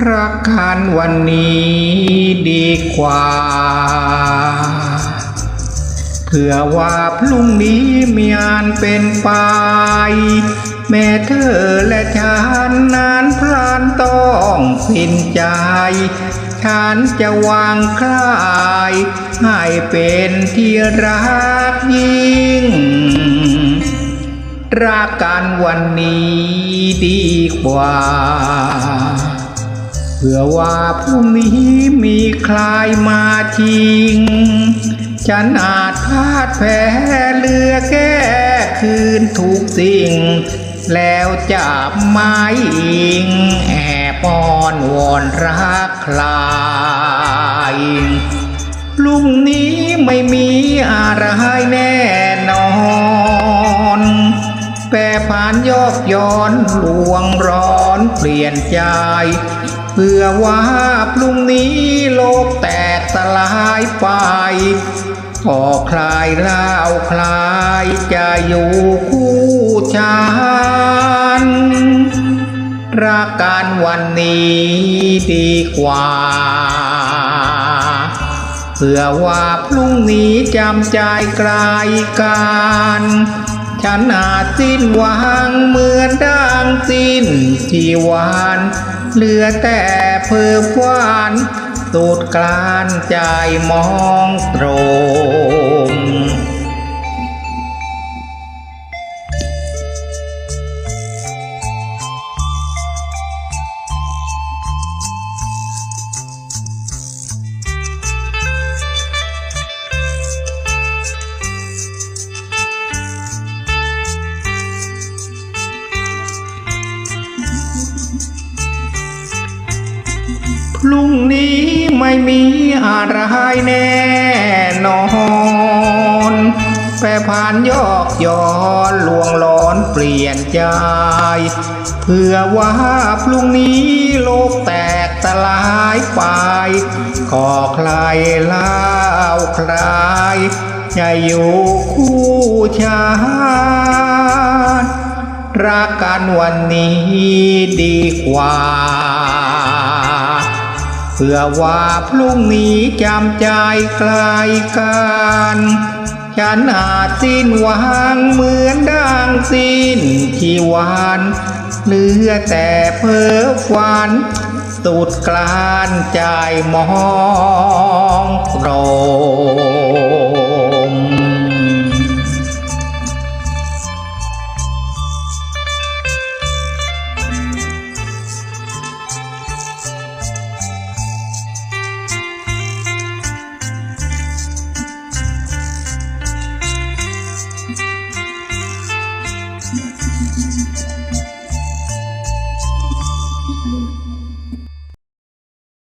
รักกันวันนี้ดีกว่า เผื่อว่าพรุ่งนี้มีงานเป็นไป แม่เธอและฉันนั้นพรานต้องสิ้นใจ ฉันจะวางคลาย ให้เป็นที่รักยิ่ง รักกันวันนี้ดีกว่า ผื่อว่าพรุ่งนี้มีใครมาทิ้งฉันอาจพลาดแพ้เลือแก้คืนทุกสิ่ง แล้วจับไม้อิง แอบป้อนวอนรักใครลุงนี้ไม่มีอะไรแน่นอนแปรผ่านยอกย้อนลวงร้อนเปลี่ยนใจ เพื่อว่าพรุ่งนี้โลกแตกสลายไปก็คลายเล่าคลายจะอยู่คู่ฉันรักกันวันนี้ดีกว่า เพื่อว่าพรุ่งนี้จำใจไกลกันฉันอาจสิ้นหวังเหมือนดังสิ้นชีวาน เหลือแต่เพิ่มหวานสูดกลานใจมองตรง พรุ่งนี้ไม่มีอะไรแน่นอนแปรผ่านยอกย้อนลวงหลอนเปลี่ยนใจ เพื่อว่าพรุ่งนี้โลกแตกสลายไปขอใครเล่าใครจะอยู่คู่ฉันรักกันวันนี้ดีกว่า เพื่อว่าพรุ่งนี้จำใจใกลกันฉันอาจสิ้นหวังเหมือนดังสิ้นชีวานเหลือแต่เพ้อฝันสุดกลานใจมองโปร